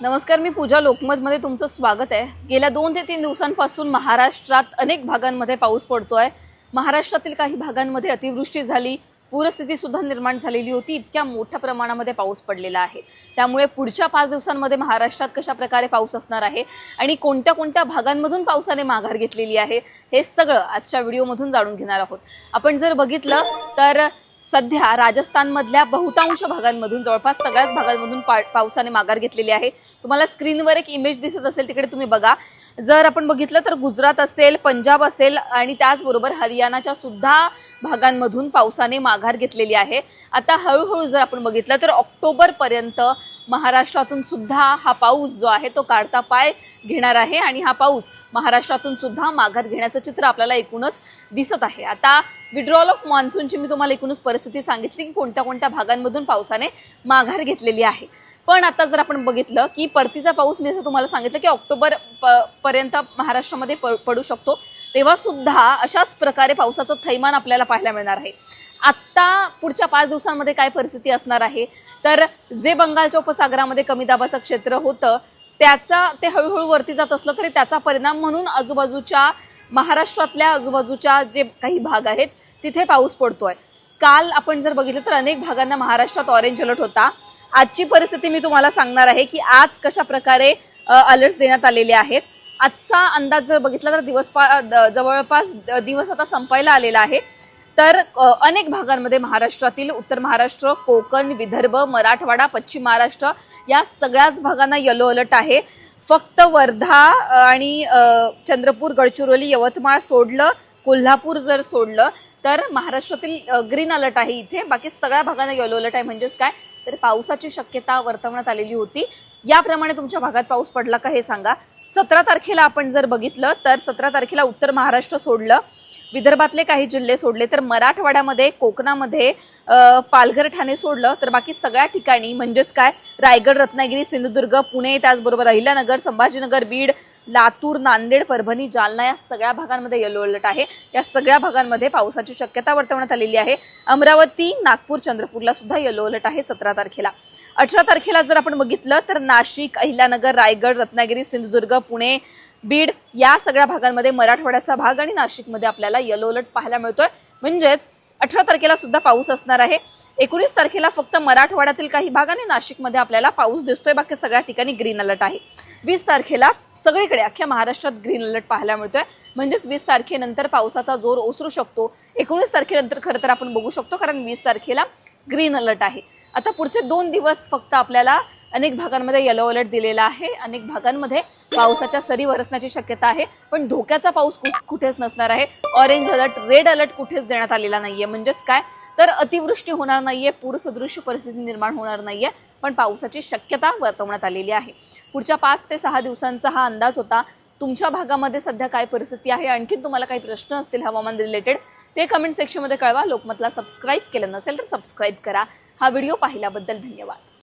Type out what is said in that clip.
नमस्कार मी पूजा लोकमतमध्ये तुमचं स्वागत आहे. गेल्या दोन ते तीन दिवसांपासून महाराष्ट्रात अनेक भागांमध्ये पाऊस पडतोय. महाराष्ट्रातील काही भागांमध्ये अतिवृष्टी झाली पूरस्थिती सुद्धा निर्माण झालेली होती इतक्या मोठ्या प्रमाणामध्ये पाऊस पडलेला आहे. त्यामुळे पुढच्या पाच दिवसांमध्ये महाराष्ट्रात कशा प्रकारे पाऊस असणार आहे आणि कोणत्या कोणत्या भागांमधून पावसाने माघार घेतलेली आहे हे सगळं आजच्या व्हिडिओमधून जाणून घेणार आहोत. आपण जर बघितलं तर सध्या राजस्थानमधल्या बहुतांश भागांमधून जवळपास सगळ्याच भागांमधून पा पावसाने माघार घेतलेली आहे. तुम्हाला स्क्रीनवर एक इमेज दिसत असेल तिकडे तुम्ही बघा. जर आपण बघितलं तर गुजरात असेल पंजाब असेल आणि त्याचबरोबर हरियाणाच्या सुद्धा भागांमधून पावसाने माघार घेतलेली आहे. आता हळूहळू जर आपण बघितलं तर ऑक्टोबरपर्यंत महाराष्ट्रातून सुद्धा हा पाऊस जो आहे तो काढता पाय घेणार आहे. आणि हा पाऊस महाराष्ट्रातून सुद्धा माघार घेण्याचं चित्र आपल्याला एकूणच दिसत आहे. आता विड्रॉल ऑफ मान्सूनची मी तुम्हाला एकूणच परिस्थिती सांगितली की कोणत्या कोणत्या भागांमधून पावसाने माघार घेतलेली आहे. पण आता जर आपण बघितलं की परतीचा पाऊस मी असं तुम्हाला सांगितलं की ऑक्टोबर प पर्यंत महाराष्ट्रामध्ये प पडू शकतो तेव्हा सुद्धा अशाच प्रकारे पावसाचं थैमान आपल्याला पाहायला मिळणार आहे. आत्ता पुढच्या पाच दिवसांमध्ये काय परिस्थिती असणार आहे? तर जे बंगालच्या उपसागरामध्ये कमी दाबाचं क्षेत्र होतं त्याचा ते हळूहळू वरती जात असलं तरी त्याचा परिणाम म्हणून आजूबाजूच्या महाराष्ट्रातल्या आजूबाजूच्या जे काही भाग आहेत तिथे पाऊस पडतोय. काल आपण जर बघितलं तर अनेक भागांना महाराष्ट्रात ऑरेंज अलर्ट होता. आजची परिस्थिती मी तुम्हाला सांगणार आहे की आज कशा प्रकारे अलर्ट्स देण्यात आलेले आहेत. आजचा अंदाज जर बघितला तर दिवस पा द- जवळपास दिवस आता संपायला आलेला आहे. तर अनेक भागांमध्ये महाराष्ट्रातील उत्तर महाराष्ट्र कोकण विदर्भ मराठवाडा पश्चिम महाराष्ट्र या सगळ्याच भागांना येलो अलर्ट आहे. फक्त वर्धा आणि चंद्रपूर गडचिरोली यवतमाळ सोडलं कोल्हापूर जर सोडलं तर महाराष्ट्रातील ग्रीन अलर्ट आहे इथे. बाकी सगळ्या भागांना येलो अलर्ट आहे. म्हणजेच काय? तर पावसाची शक्यता वर्तवण्यात आलेली होती. याप्रमाणे तुमच्या भागात पाऊस पडला का हे सांगा. सतरा तारखेला आपण जर बघितलं तर सतरा तारखेला उत्तर महाराष्ट्र सोडलं विदर्भातले काही जिल्हे सोडले तर मराठवाड्यामध्ये कोकणामध्ये पालघर ठाणे सोडलं तर बाकी सगळ्या ठिकाणी म्हणजेच काय रायगड रत्नागिरी सिंधुदुर्ग पुणे त्याचबरोबर अहिल्यानगर संभाजीनगर बीड लातूर नांदेड परभणी जालना या सगळ्या भागांमध्ये येलो अलर्ट आहे. या सगळ्या भागांमध्ये पावसाची शक्यता वर्तवण्यात आलेली आहे. अमरावती नागपूर चंद्रपूरला सुद्धा येलो अलर्ट आहे सतरा तारखेला. अठरा तारखेला जर आपण बघितलं तर नाशिक अहिल्यानगर रायगड रत्नागिरी सिंधुदुर्ग पुणे बीड या सगळ्या भागांमध्ये मराठवाड्याचा भाग आणि नाशिकमध्ये आपल्याला येलो अलर्ट पाहायला मिळतोय. म्हणजेच अठरा तारखेला सुद्धा पाऊस असणार आहे. एकोणीस तारखेला फक्त मराठवाड्यातील काही भाग आणि नाशिकमध्ये आपल्याला पाऊस दिसतोय. बाकी सगळ्या ठिकाणी ग्रीन अलर्ट आहे. वीस तारखेला सगळीकडे अख्ख्या महाराष्ट्रात ग्रीन अलर्ट पाहायला मिळतोय. म्हणजेच वीस तारखेनंतर पावसाचा जोर ओसरू शकतो. एकोणीस तारखेनंतर खरं तर आपण बघू शकतो कारण वीस तारखेला ग्रीन अलर्ट आहे. आता पुढचे दोन दिवस फक्त आपल्याला अनेक भागांमध्ये येलो अलर्ट दिलेला आहे. अनेक भागांमध्ये पावसाच्या सरी वरसण्याची शक्यता आहे. पण धोक्याचा पाऊस कुठेच नसणार आहे. ऑरेंज अलर्ट रेड अलर्ट कुठेच देण्यात आलेला नाहीये. म्हणजेच काय? तर अतिवृष्टी होणार नाहीये. पूरसदृश्य परिस्थिती निर्माण होणार नाहीये. पण पावसाची शक्यता वर्तवण्यात आलेली आहे. पुढच्या पाच ते सहा दिवसांचा हा अंदाज होता. तुमच्या भागामध्ये सध्या काय परिस्थिती आहे? आणखीन तुम्हाला काही प्रश्न असतील हवामान रिलेटेड ते कमेंट सेक्शनमध्ये कळवा. लोकमतला सबस्क्राईब केलं नसेल तर सबस्क्राईब करा. हा व्हिडिओ पाहिल्याबद्दल धन्यवाद.